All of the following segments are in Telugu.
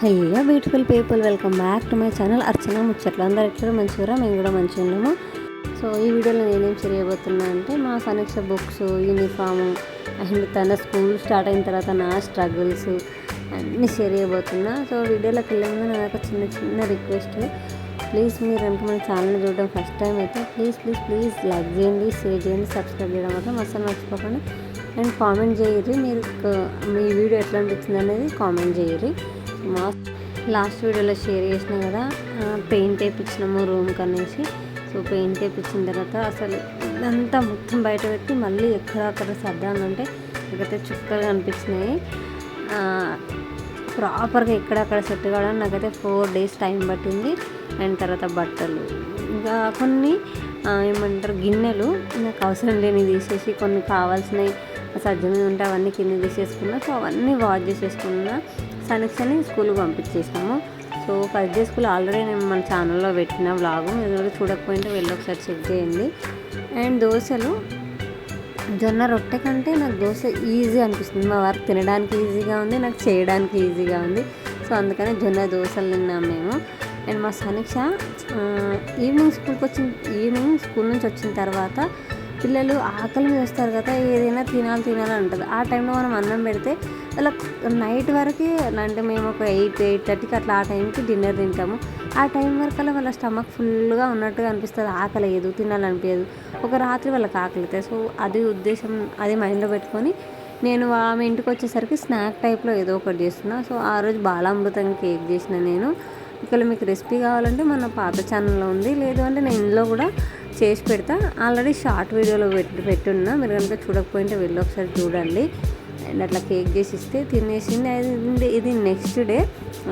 Hello beautiful people welcome back to my channel Archana ముచ్చట్లు. అందరు ఎక్కడ మంచిగా మేము కూడా మంచిగా ఉన్నాము. సో ఈ వీడియోలో నేనేం చేయబోతున్నా అంటే మా సమీక్ష బుక్స్ యూనిఫామ్ అండ్ తన స్కూల్ స్టార్ట్ అయిన తర్వాత నా స్ట్రగుల్స్ అన్నీ షేర్ చేయబోతున్నా. సో వీడియోలోకి వెళ్ళాము నాకు నా చిన్న చిన్న రిక్వెస్ట్ ప్లీజ్ మీరు అంటే మన ఛానల్ చూడడం ఫస్ట్ టైం అయితే ప్లీజ్ ప్లీజ్ ప్లీజ్ లైక్ చేయండి షేర్ చేయండి సబ్స్క్రైబ్ చేయడం మాత్రం అసలు మర్చిపోకండి. అండ్ కామెంట్ చేయరు మీరు మీ వీడియో ఎట్లా అనిపించింది అనేది కామెంట్ చేయరు మా లాస్ట్ వీడియోలో షేర్ చేసినా కదా పెయింట్ వేయించినాము రూమ్కి అనేసి. సో పెయింట్ వేయించిన తర్వాత అసలు ఇదంతా మొత్తం బయట పెట్టి మళ్ళీ ఎక్కడక్కడ సర్దానంటే నాకైతే చుక్కలు కనిపించినాయి ప్రాపర్గా ఎక్కడక్కడ సెట్ కావడానికి నాకైతే ఫోర్ డేస్ టైం పట్టింది. అండ్ తర్వాత బట్టలు. ఇంకా కొన్ని ఏమంటారు గిన్నెలు నాకు అవసరం లేని తీసేసి కొన్ని కావాల్సినవి సజ్జ మీద ఉంటే అవన్నీ కింద తీసేసుకున్నా. సో అవన్నీ వాష్ చేసేసుకున్నా సనక్షన్ స్కూల్కి పంపించేసాము so first day school already నేను మన ఛానల్లో పెట్టిన వ్లాగు. మీరు కూడా చూడకపోయింటే వెళ్ళి ఒకసారి చెక్ చేయండి. అండ్ దోశలు. జొన్న రొట్టె కంటే నాకు దోశ ఈజీ అనిపిస్తుంది. మా వారికి తినడానికి ఈజీగా ఉంది నాకు చేయడానికి ఈజీగా ఉంది. సో అందుకని జొన్న దోశలు తిన్నాం మేము. అండ్ మా సమీక్ష ఈవినింగ్ స్కూల్కి వచ్చిన ఈవినింగ్ స్కూల్ నుంచి వచ్చిన తర్వాత పిల్లలు ఆకలి వేస్తారు కదా ఏదైనా తినాలి తినాలి అంటారు. ఆ టైంలో మనం అన్నం పెడితే అలా నైట్ వరకు అంటే మేము ఒక ఎయిట్ ఎయిట్ థర్టీకి అట్లా ఆ టైంకి డిన్నర్ తింటాము. ఆ టైం వరకు అలా వాళ్ళ స్టమక్ ఫుల్గా ఉన్నట్టుగా అనిపిస్తుంది. ఆకలి లేదు తినాలనిపించదు ఒక రాత్రి వాళ్ళకి ఆకలి సో అది ఉద్దేశం అది మైండ్లో పెట్టుకొని నేను ఆమె ఇంటికి వచ్చేసరికి స్నాక్ టైప్లో ఏదో ఒకటి చేస్తున్నా. సో ఆ రోజు బాలామృతం కేక్ చేసిన నేను. ఇక్కడ మీకు రెసిపీ కావాలంటే మన పాత ఛానల్లో ఉంది. లేదు అంటే నేను ఇందులో కూడా చేసి పెడతా. ఆల్రెడీ షార్ట్ వీడియోలో పెట్టి పెట్టున్నా. మీరు కనుక చూడకపోయింటే వెళ్ళి ఒకసారి చూడండి. అండ్ అట్లా కేక్ చేసి ఇస్తే తినేసింది. అది ఇది నెక్స్ట్ డే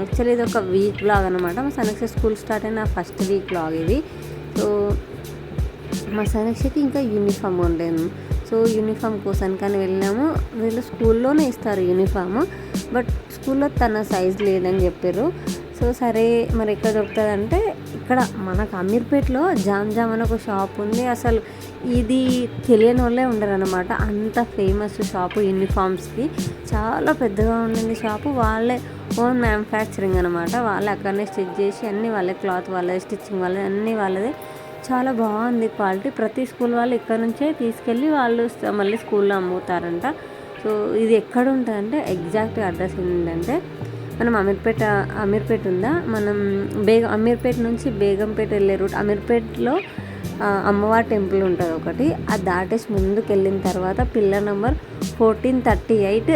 యాక్చువల్లీ ఇది ఒక వీక్ బ్లాగ్ అనమాట మా సనక్ష స్కూల్ స్టార్ట్ అయిన ఫస్ట్ వీక్ బ్లాగ్ ఇది. సో మా సనక్షకి ఇంకా యూనిఫామ్ ఉండేది. సో యూనిఫామ్ కోసం కానీ వెళ్ళాము వీళ్ళు స్కూల్లోనే ఇస్తారు యూనిఫామ్ బట్ స్కూల్లో తన సైజ్ లేదని చెప్పారు. సో సరే మరి ఎక్కడ దొరుకుతుంది అంటే ఇక్కడ మనకు అమీర్పేట్లో జామ్ జామ్ అని ఒక షాప్ ఉంది. అసలు ఇది తెలియని వాళ్ళే ఉండరు అనమాట అంత ఫేమస్ షాపు యూనిఫామ్స్కి. చాలా పెద్దగా ఉండింది షాపు. వాళ్ళే ఓన్ మ్యానుఫ్యాక్చరింగ్ అనమాట వాళ్ళే అక్కడనే స్టిచ్ చేసి అన్ని వాళ్ళే క్లాత్ వాళ్ళే స్టిచ్చింగ్ వాళ్ళే అన్నీ వాళ్ళదే. చాలా బాగుంది క్వాలిటీ. ప్రతి స్కూల్ వాళ్ళు ఇక్కడ నుంచే తీసుకెళ్ళి వాళ్ళు మళ్ళీ స్కూల్లో అమ్ముతారంట. సో ఇది ఎక్కడ ఉంటుందంటే ఎగ్జాక్ట్ అడ్రస్ ఏంటంటే మనం అమీర్పేట అమీర్పేట ఉందా? మనం బేగం అమీర్పేట నుంచి బేగంపేట వెళ్ళే రూట్ అమీర్పేటలో అమ్మవారి టెంపుల్ ఉంటుంది ఒకటి. అది దాటేసి ముందుకు వెళ్ళిన తర్వాత pillar number fourteen thirty eight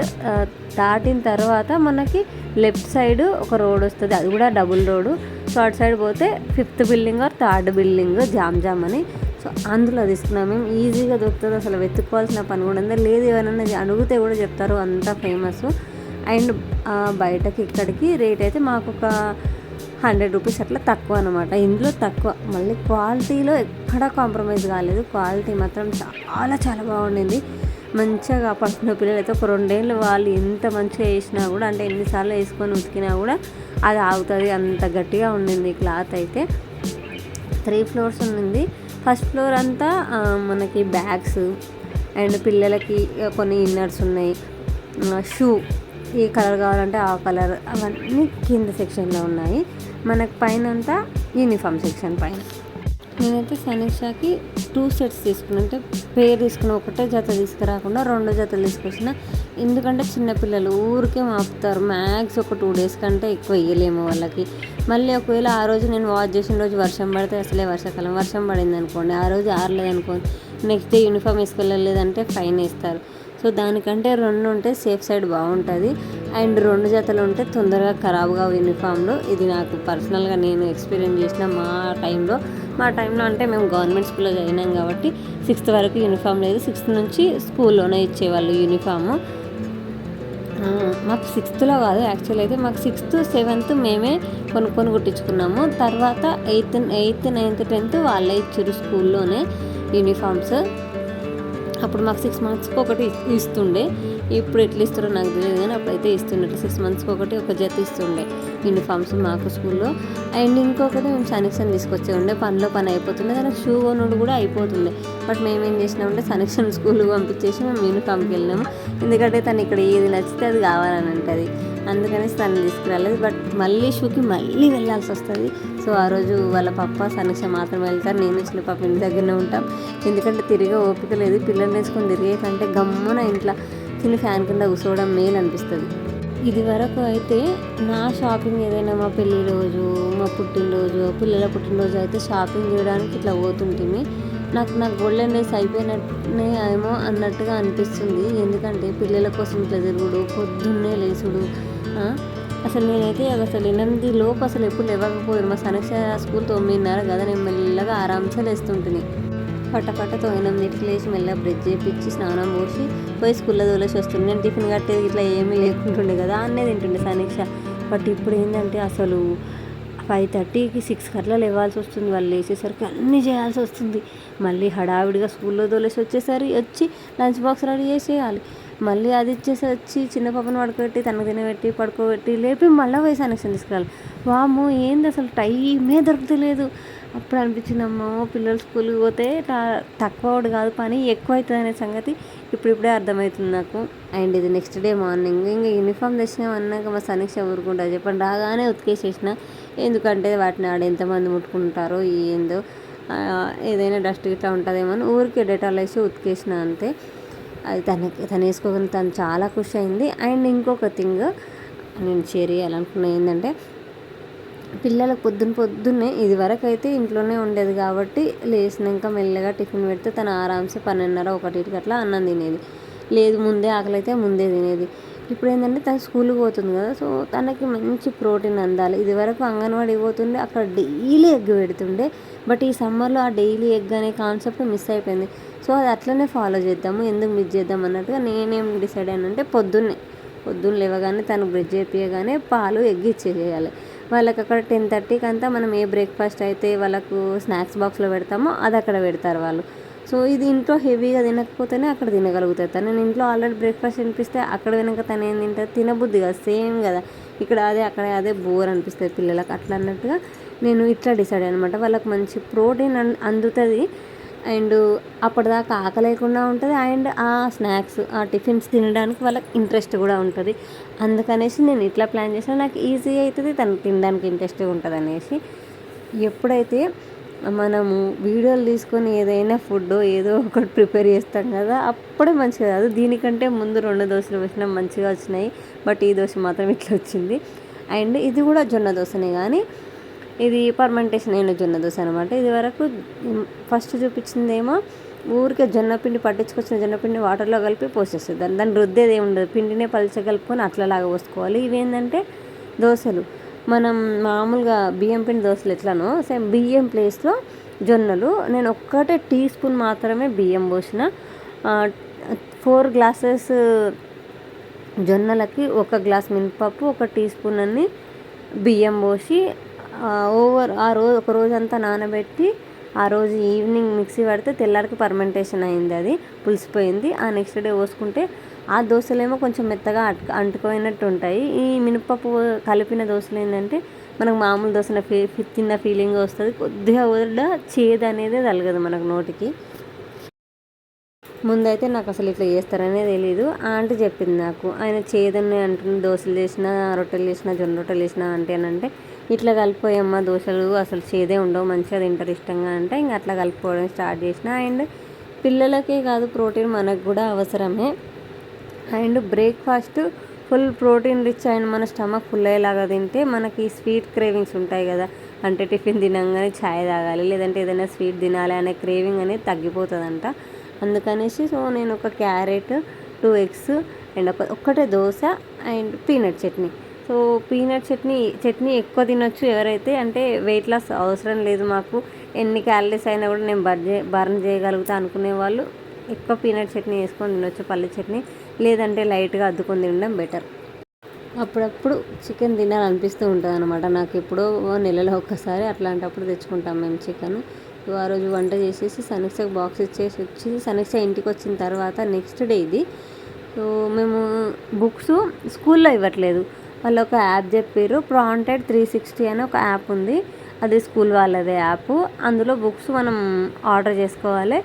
దాటిన తర్వాత మనకి లెఫ్ట్ సైడ్ ఒక రోడ్ వస్తుంది. అది కూడా డబుల్ రోడ్. సో అటు సైడ్ పోతే fifth building or third building jam జామ్ అని. సో అందులో తీసుకున్నాం. మేము ఈజీగా దొరుకుతుంది అసలు. వెతుక్కోవాల్సిన పని కూడా ఉందా. లేదు ఎవరైనా అడిగితే కూడా చెప్తారు. అంత ఫేమస్. అండ్ బయటకి ఇక్కడికి రేట్ అయితే మాకు ఒక హండ్రెడ్ రూపీస్ అట్లా తక్కువ అనమాట ఇందులో తక్కువ. మళ్ళీ క్వాలిటీలో ఎక్కడా కాంప్రమైజ్ కాలేదు. క్వాలిటీ మాత్రం చాలా చాలా బాగుండింది. మంచిగా కాపాడుకున్న పిల్లలు అయితే ఒక రెండేళ్ళు వాళ్ళు ఎంత మంచిగా వేసినా కూడా అంటే ఎన్నిసార్లు వేసుకొని ఉతికినా కూడా అది ఆగుతుంది. అంత గట్టిగా ఉండింది క్లాత్ అయితే. త్రీ ఫ్లోర్స్ ఉండింది. ఫస్ట్ ఫ్లోర్ అంతా మనకి బ్యాగ్స్ అండ్ పిల్లలకి కొన్ని ఇన్నర్స్ ఉన్నాయి. షూ. ఏ కలర్ కావాలంటే ఆ కలర్ అవన్నీ కింద సెక్షన్లో ఉన్నాయి. మనకు పైన అంతా యూనిఫామ్ సెక్షన్ పైన. నేనైతే సనీషాకి టూ సెట్స్ తీసుకున్నా. అంటే పేరు తీసుకున్న ఒకటే జత తీసుకురాకుండా రెండు జతలు తీసుకొచ్చిన. ఎందుకంటే చిన్నపిల్లలు ఊరికే మాపుతారు. మ్యాక్స్ ఒక టూ డేస్ కంటే ఎక్కువ వేయలేము వాళ్ళకి. మళ్ళీ ఒకవేళ ఆ రోజు నేను వాష్ చేసిన రోజు వర్షం పడితే అసలే వర్షాకాలం. వర్షం పడింది అనుకోండి ఆ రోజు ఆరలేదు అనుకోండి నెక్స్ట్ డే యూనిఫామ్ వేసుకెళ్ళలేదంటే ఫైన్ వేస్తారు. సో దానికంటే రెండు ఉంటే సేఫ్ సైడ్ బాగుంటుంది. అండ్ రెండు జతలు ఉంటే తొందరగా ఖరాబ్గా యూనిఫామ్లు ఇది నాకు పర్సనల్గా నేను ఎక్స్పీరియన్స్ చేసిన మా టైంలో మా టైంలో అంటే మేము గవర్నమెంట్ స్కూల్లో చదివినాం కాబట్టి సిక్స్త్ వరకు యూనిఫామ్ లేదు. సిక్స్త్ నుంచి స్కూల్లోనే ఇచ్చేవాళ్ళు యూనిఫాము మాకు సిక్స్త్లో కాదు యాక్చువల్ అయితే మాకు సిక్స్త్ సెవెంత్ మేమే కొనుక్కొని కుట్టించుకున్నాము. తర్వాత ఎయిత్ ఎయిత్ నైన్త్ టెన్త్ వాళ్ళే ఇచ్చారు స్కూల్లోనే యూనిఫామ్స్ అప్పుడు మాకు సిక్స్ మంత్స్కి ఒకటి ఇస్తుండే. ఇప్పుడు ఎట్లా ఇస్తారో నాకు తెలియదు కానీ అప్పుడైతే ఇస్తుండే సిక్స్ మంత్స్కి ఒకటి ఒక జత ఇస్తుండే యూనిఫామ్స్ మాకు స్కూల్లో అండ్ ఇంకొకటి మేము సనెక్షన్ తీసుకొచ్చే ఉండే. పనిలో పని అయిపోతుండే. దానికి షూ కొనుడు కూడా అయిపోతుండే. బట్ మేము ఏం చేసినామంటే సనెక్షన్ స్కూల్కి పంపించేసి మేము యూనిఫామ్కి వెళ్ళినాము. ఎందుకంటే తను ఇక్కడ ఏది నచ్చితే అది కావాలని అంటది. అందుకని తను తీసుకురాలేదు. బట్ మళ్ళీ షూకి మళ్ళీ వెళ్ళాల్సి వస్తుంది. సో ఆ రోజు వాళ్ళ పప్ప సనీష మాత్రం వెళ్తారు. నేను చిన్న పాప ఇంటి దగ్గరనే ఉంటాం. ఎందుకంటే తిరిగే ఓపిక లేదు. పిల్లల్ని వేసుకొని తిరిగే కంటే గమ్మున ఇంట్లో తిని ఫ్యాన్ కింద కూర్చోవడం మేలు అనిపిస్తుంది. ఇది వరకు అయితే నా షాపింగ్ ఏదైనా మా పెళ్ళి రోజు మా పుట్టినరోజు పిల్లల పుట్టినరోజు అయితే షాపింగ్ చేయడానికి ఇట్లా పోతుంటుంది నాకు నా గోల్డెన్ డేస్ అయిపోయినట్టే ఏమో అన్నట్టుగా అనిపిస్తుంది. ఎందుకంటే పిల్లల కోసం ఇట్లా తిరుగుడు పొద్దున్నే లేచుడు అసలు నేనైతే అసలు ఎనిమిది లోపు అసలు ఎప్పుడు లేవకపోదు మా సమీక్ష స్కూల్ తొమ్మిదిన్నర కదా నేను మెల్లగా ఆరాంసే లేస్తుంటుంది పట్టపట్టతో ఎనిమిదింటికి లేచి మెల్లగా బ్రిడ్జ్ చేపించి స్నానం పోసి పోయి స్కూల్లో తోలేసి వస్తుంది నేను టిఫిన్ కట్టేది ఇట్లా ఏమీ లేకుంటుండే కదా అన్నే తింటుండే సనీక్ష. బట్ ఇప్పుడు ఏంటంటే అసలు ఫైవ్ థర్టీకి సిక్స్ అట్లా లేవాల్సి వస్తుంది. వాళ్ళు లేచేసరికి అన్నీ చేయాల్సి వస్తుంది. మళ్ళీ హడావిడిగా స్కూల్లో తోలేసి వచ్చేసరి వచ్చి లంచ్ బాక్స్ రెడీ చేసేయాలి. మళ్ళీ అది ఇచ్చేసి వచ్చి చిన్న పాపను పడుకోబెట్టి తనకు తినబెట్టి పడుకోబెట్టి లేపి మళ్ళీ పోయి కనెక్షన్ తీసుకురావాలి వాము ఏంది అసలు టైమే దొరకలేదు అప్పుడు అనిపించింది అమ్మో పిల్లలు స్కూల్కి పోతే తక్కువ ఒకటి కాదు పని ఎక్కువ అవుతుంది అనే సంగతి ఇప్పుడిప్పుడే అర్థమవుతుంది నాకు. అండ్ ఇది నెక్స్ట్ డే మార్నింగ్ ఇంకా యూనిఫామ్ తెచ్చినాం అన్నాక మా సనీక్ష ఊరుకుంటా చెప్పండి. రాగానే ఉతికేసేసిన. ఎందుకంటే వాటిని ఆడ ఎంతమంది ముట్టుకుంటారో ఏందో. ఏదైనా డస్ట్ ఇట్లా ఉంటుందేమో అని ఊరికే డెటాల్ వేసి ఉతికేసిన అంతే. అది తనకి తను వేసుకోగలిగిన తను చాలా ఖుషి అయింది. అండ్ ఇంకొక థింగ్ నేను షేర్ చేయాలనుకున్నా ఏంటంటే పిల్లలకు పొద్దున్న పొద్దున్నే ఇది వరకు అయితే ఇంట్లోనే ఉండేది కాబట్టి లేచినాక మెల్లగా టిఫిన్ పెడితే తను ఆరామ్సే పన్నెండున్నర ఒకటికి అట్లా అన్నం తినేది. లేదు ముందే ఆకలి అయితే ముందే తినేది. ఇప్పుడు ఏంటంటే తను స్కూల్కి పోతుంది కదా సో తనకి మంచి ప్రోటీన్ అందాలి. ఇది వరకు అంగన్వాడీ పోతుండే అక్కడ డైలీ ఎగ్ పెడుతుండే. బట్ ఈ సమ్మర్లో ఆ డైలీ ఎగ్ అనే కాన్సెప్ట్ మిస్ అయిపోయింది. సో అది అట్లనే ఫాలో చేద్దాము. ఎందుకు మిస్ చేద్దాం అన్నట్టుగా నేనేం డిసైడ్ అయ్యానంటే పొద్దున్నే పొద్దున్న లేవగానే తను బ్రెడ్ చేపియగానే పాలు ఎగ్ ఇచ్చేసేయాలి వాళ్ళకి అక్కడ టెన్ థర్టీకి అంతా మనం ఏ బ్రేక్ఫాస్ట్ అయితే వాళ్ళకు స్నాక్స్ బాక్స్లో పెడతామో అది అక్కడ పెడతారు వాళ్ళు. సో ఇది ఇంట్లో హెవీగా తినకపోతేనే అక్కడ తినగలుగుతారు. తను నేను ఇంట్లో ఆల్రెడీ బ్రేక్ఫాస్ట్ తినిపిస్తే అక్కడ వెనక తను ఏం తింటుంది? తినబుద్ధి కదా. సేమ్ కదా. ఇక్కడ అదే అక్కడ అదే బోర్ అనిపిస్తుంది పిల్లలకు. అట్లా అన్నట్టుగా నేను ఇట్లా డిసైడ్ అనమాట వాళ్ళకి మంచి ప్రోటీన్ అన్- అందుతుంది. అండ్ అప్పటిదాకా ఆకలి లేకుండా ఉంటుంది. అండ్ ఆ స్నాక్స్ ఆ టిఫిన్స్ తినడానికి వాళ్ళకి ఇంట్రెస్ట్ కూడా ఉంటుంది. అందుకనేసి నేను ఇట్లా ప్లాన్ చేసినా. నాకు ఈజీ అవుతుంది తను తినడానికి ఇంట్రెస్ట్ ఉంటుంది అనేసి ఎప్పుడైతే మనము వీడియోలు తీసుకొని ఏదైనా ఫుడ్ ఏదో ఒకటి ప్రిపేర్ చేస్తాం కదా అప్పుడే మంచిగా కాదు. దీనికంటే ముందు రెండు దోశలు వేసినా మంచిగా వచ్చినాయి. బట్ ఈ దోశ మాత్రం ఇట్లా వచ్చింది. అండ్ ఇది కూడా జొన్న దోశనే కానీ ఇది పర్మెంటేషన్ అయిన జొన్న దోశ అనమాట ఇది వరకు ఫస్ట్ చూపించిందేమో ఊరికే జొన్న పిండి పట్టించుకొచ్చిన జొన్న పిండి వాటర్లో కలిపి పోసేస్తుంది దాన్ని దాన్ని రుద్దేది ఏమి ఉండదు. పిండినే పలిచ కలుపుకొని అట్లలాగా పోసుకోవాలి. ఇవేంటంటే దోశలు. మనం మామూలుగా బియ్యం పిండి దోశలు ఎట్లానో సేమ్ బియ్యం ప్లేస్లో జొన్నలు. నేను ఒక్కటే టీ స్పూన్ మాత్రమే బియ్యం పోసిన. ఫోర్ గ్లాసెస్ జొన్నలకి ఒక గ్లాస్ మినపప్పు ఒక టీ స్పూన్ అన్ని బియ్యం పోసి ఓవర్ ఆ రోజు ఒక రోజంతా నానబెట్టి ఆ రోజు ఈవినింగ్ మిక్సీ పడితే తెల్లారికి పర్మెంటేషన్ అయింది అది పులిసిపోయింది. ఆ నెక్స్ట్ డే పోసుకుంటే ఆ దోశలేమో కొంచెం మెత్తగా అటు అంటుకుపోయినట్టు ఉంటాయి ఈ మినపప్పు కలిపిన దోశలు ఏంటంటే మనకు మామూలు దోశ ఫీ తిన్న ఫీలింగ్ వస్తుంది. కొద్దిగా కూడా చేదు అనేది తలగదు మనకు నోటికి. ముందైతే నాకు అసలు ఇట్లా చేస్తారనే తెలియదు ఆంటీ చెప్పింది నాకు. ఆయన చేదని అంటున్న దోశలు చేసిన రొట్టెలు చేసిన జొన్న రొట్టెలు చేసిన అంటే అని అంటే ఇట్లా కలిపోయమ్మ దోశలు అసలు చేదే ఉండవు మంచిగా తింటారు ఇష్టంగా అంటే ఇంకా అట్లా కలుపుకోవడం స్టార్ట్ చేసిన. అండ్ పిల్లలకే కాదు ప్రోటీన్ మనకు కూడా అవసరమే. And breakfast full protein rich and మన స్టమక్ ఫుల్ అయ్యేలాగా తింటే మనకి స్వీట్ క్రేవింగ్స్ ఉంటాయి కదా. అంటే టిఫిన్ తినంగానే ఛాయ్ తాగాలి లేదంటే ఏదైనా స్వీట్ తినాలి అనే క్రేవింగ్ అనేది తగ్గిపోతుందంట. అందుకనేసి సో నేను ఒక క్యారెట్ టూ ఎగ్స్ అండ్ ఒక ఒక్కటే dosa and peanut chutney. So peanut chutney chutney ఎక్కువ తినొచ్చు ఎవరైతే అంటే వెయిట్ లాస్ అవసరం లేదు మాకు. ఎన్ని క్యాలరీస్ అయినా కూడా నేను బర్న్ చే బర్న్ చేయగలుగుతా అనుకునే వాళ్ళు ఎక్కువ పీనట్ చట్నీ వేసుకొని తినొచ్చు పల్లె చట్నీ. లేదంటే లైట్గా అద్దుకొని తినడం బెటర్ అప్పుడప్పుడు చికెన్ తినాలనిపిస్తూ ఉంటుంది అనమాట నాకు ఎప్పుడో నెలలో ఒక్కసారి అట్లాంటప్పుడు తెచ్చుకుంటాం మేము చికెన్. ఆ రోజు వంట చేసేసి సనీక్షకు బాక్స్ ఇచ్చేసి వచ్చి సనీక్ష ఇంటికి వచ్చిన తర్వాత నెక్స్ట్ డే ఇది. సో మేము బుక్స్ స్కూల్లో ఇవ్వట్లేదు. వాళ్ళు ఒక యాప్ చెప్పారు ప్రాంటెడ్ త్రీ సిక్స్టీ అని ఒక యాప్ ఉంది. అది స్కూల్ వాళ్ళదే యాప్. అందులో బుక్స్ మనం ఆర్డర్ చేసుకోవాలి.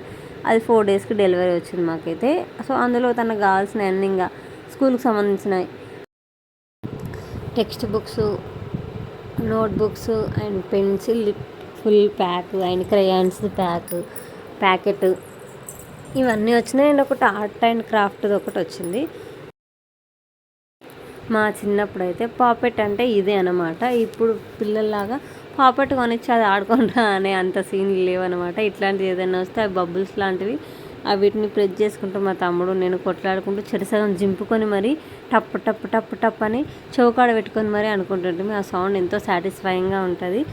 అది ఫోర్ డేస్కి డెలివరీ వచ్చింది మాకైతే. సో అందులో తనకు కావాల్సిన అన్ని ఇంకా స్కూల్కి సంబంధించినవి text books note books and pencil full pack and crayons pack packet ఇవన్నీ వచ్చినాయి. అండ్ ఒకటి ఆర్ట్ అండ్ క్రాఫ్ట్ ఒకటి వచ్చింది. మా చిన్నప్పుడు అయితే పాపెట్ అంటే ఇదే అనమాట ఇప్పుడు పిల్లల్లాగా పాపెట్ కొనిచ్చి అది ఆడుకుంటా అనే అంత సీన్లు లేవనమాట ఇట్లాంటివి ఏదైనా వస్తే అవి బబుల్స్ లాంటివి ఆ వీటిని ప్రెస్ చేసుకుంటూ మా తమ్ముడు నేను కొట్లాడుకుంటూ చెరసగం జింపుకొని మరి టప్ టప్ టప్ టప్ అని చౌకాడ పెట్టుకొని మరీ అనుకుంటుంటే ఆ సౌండ్ ఎంతో సాటిస్ఫైయింగ్గా ఉంటుంది.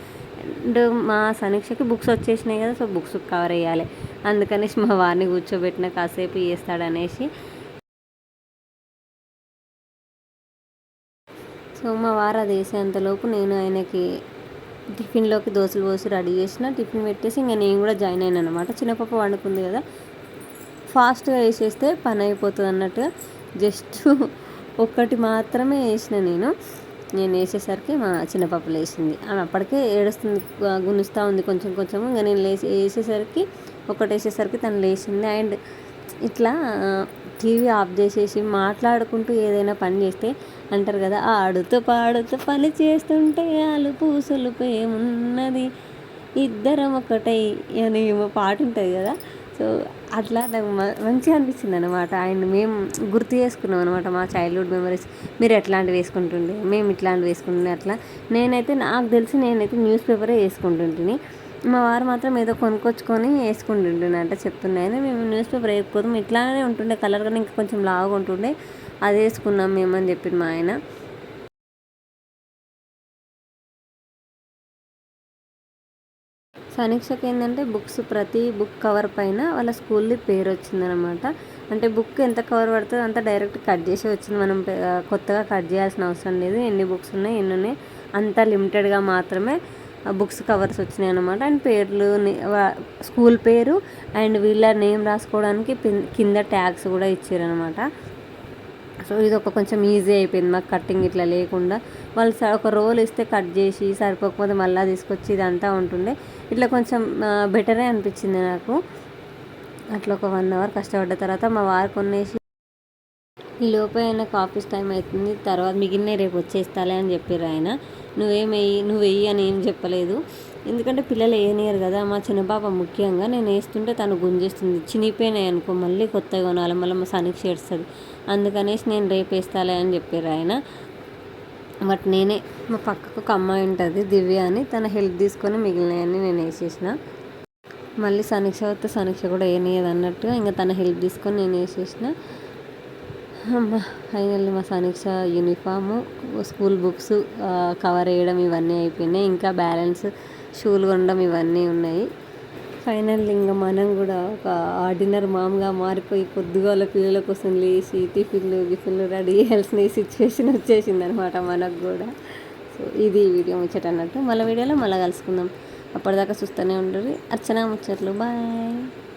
అండ్ మా సమీక్షకి బుక్స్ వచ్చేసినాయి కదా సో బుక్స్ కవర్ వేయాలి అందుకనేసి మా వారిని కూర్చోబెట్టిన కాసేపు వేస్తాడనేసి సో మా వారు అది వేసేంతలోపు నేను ఆయనకి టిఫిన్లోకి దోశలు పోసి రెడీ చేసిన టిఫిన్ పెట్టేసి ఇంకా నేను కూడా జాయిన్ అయినా అనమాట చిన్నపాప వండుకుంది కదా. ఫాస్ట్గా వేసేస్తే పని అయిపోతుంది అన్నట్టుగా జస్ట్ ఒక్కటి మాత్రమే వేసిన నేను. నేను వేసేసరికి మా చిన్నపప్పు లేచింది. ఆమె అప్పటికే ఏడుస్తుంది గునుస్తూ ఉంది కొంచెం కొంచెం ఇంకా నేను లేచి వేసేసరికి ఒకటి వేసేసరికి తను లేచింది. అండ్ ఇట్లా టీవీ ఆఫ్ చేసేసి మాట్లాడుకుంటూ ఏదైనా పని చేస్తే అంటారు కదా ఆడుతూ పాడుతూ పని చేస్తుంటే అలుపు పూసలు ఏమున్నది ఇద్దరం ఒకటై అని పాట ఉంటుంది కదా. సో అట్లా నాకు మంచిగా అనిపించింది అనమాట ఆయన మేము గుర్తు చేసుకున్నాం అనమాట మా చైల్డ్హుడ్ మెమరీస్ మీరు ఎట్లాంటివి వేసుకుంటుండే? మేము ఇట్లాంటివి వేసుకుంటుండే అట్లా. నేనైతే నాకు తెలిసి నేనైతే న్యూస్ పేపరే వేసుకుంటుంటిని. మా వారు మాత్రం ఏదో కొనుక్కొచ్చుకొని వేసుకుంటుండే అంటే చెప్తున్నాయని మేము న్యూస్ పేపర్ వేయకపోతే ఇట్లానే ఉంటుండే కలర్ కానీ ఇంకా కొంచెం లావుగా ఉంటుండే. అది వేసుకున్నాం మేము అని చెప్పింది మా ఆయన. సమీక్షకు ఏంటంటే బుక్స్ ప్రతి బుక్ కవర్ పైన వాళ్ళ స్కూల్ది పేరు వచ్చిందనమాట. అంటే బుక్ ఎంత కవర్ పడుతుందో అంత డైరెక్ట్ కట్ చేసి వచ్చింది. మనం కొత్తగా కట్ చేయాల్సిన అవసరం లేదు. ఎన్ని బుక్స్ ఉన్నాయి ఎన్ని ఉన్నాయి అంత లిమిటెడ్గా మాత్రమే బుక్స్ కవర్స్ వచ్చినాయి అనమాట. అండ్ పేర్లు స్కూల్ పేరు అండ్ వీళ్ళ నేమ్ రాసుకోవడానికి కింద ట్యాగ్స్ కూడా ఇచ్చారనమాట. సో ఇది ఒక కొంచెం ఈజీ అయిపోయింది మాకు కట్టింగ్ ఇట్లా లేకుండా. వాళ్ళు ఒక రోల్ ఇస్తే కట్ చేసి సరిపోకపోతే మళ్ళీ తీసుకొచ్చి ఇదంతా ఉంటుండే. ఇట్లా కొంచెం బెటరే అనిపించింది నాకు. అట్లా ఒక వన్ అవర్ కష్టపడ్డ తర్వాత మా వారు కొనేసి ఈ లోపే ఆయనకు ఆఫీస్ టైం అవుతుంది తర్వాత మిగిలిన రేపు వచ్చేస్తాలే అని చెప్పారు ఆయన. నువ్వేం వెయ్యి నువ్వు వెయ్యి అని ఏం చెప్పలేదు. ఎందుకంటే పిల్లలు వేయనియరు కదా మా చిన్న పాప ముఖ్యంగా నేను వేస్తుంటే తను గుంజేస్తుంది. చినిపోయినాయి అనుకో మళ్ళీ కొత్తగా కొనాలి మళ్ళీ మా సనికి చేస్తుంది అందుకనేసి నేను రేపు వేస్తాలే అని చెప్పారు ఆయన. బట్ నేనే మా పక్కకు ఒక అమ్మాయి ఉంటుంది దివ్య అని తన హెల్ప్ తీసుకొని మిగిలినవన్నీ నేను వేసేసిన. మళ్ళీ సమీక్ష వస్తే సమీక్ష కూడా వేయనియదు అన్నట్టుగా ఇంకా తన హెల్ప్ తీసుకొని నేను వేసేసిన. ఫైనల్లీ మా సమీక్ష యూనిఫాము స్కూల్ బుక్స్ కవర్ వేయడం ఇవన్నీ అయిపోయినాయి. ఇంకా బ్యాలెన్స్ షూలు కొనడం ఇవన్నీ ఉన్నాయి. ఫైనల్ ఇంకా మనం కూడా ఒక ఆర్డినర్ మామగా మారిపోయి పొద్దుగాల పిల్లల కోసం లేచి టిఫిన్లు గిఫిన్లు రెడీ చేయాల్సిన సిచ్యువేషన్ వచ్చేసింది అనమాట మనకు కూడా. సో ఇది వీడియో ముచ్చట అన్నట్టు. మళ్ళీ వీడియోలో మళ్ళీ కలుసుకుందాం. అప్పటిదాకా చూస్తూనే ఉండరు అర్చన ముచ్చట్లు. బాయ్.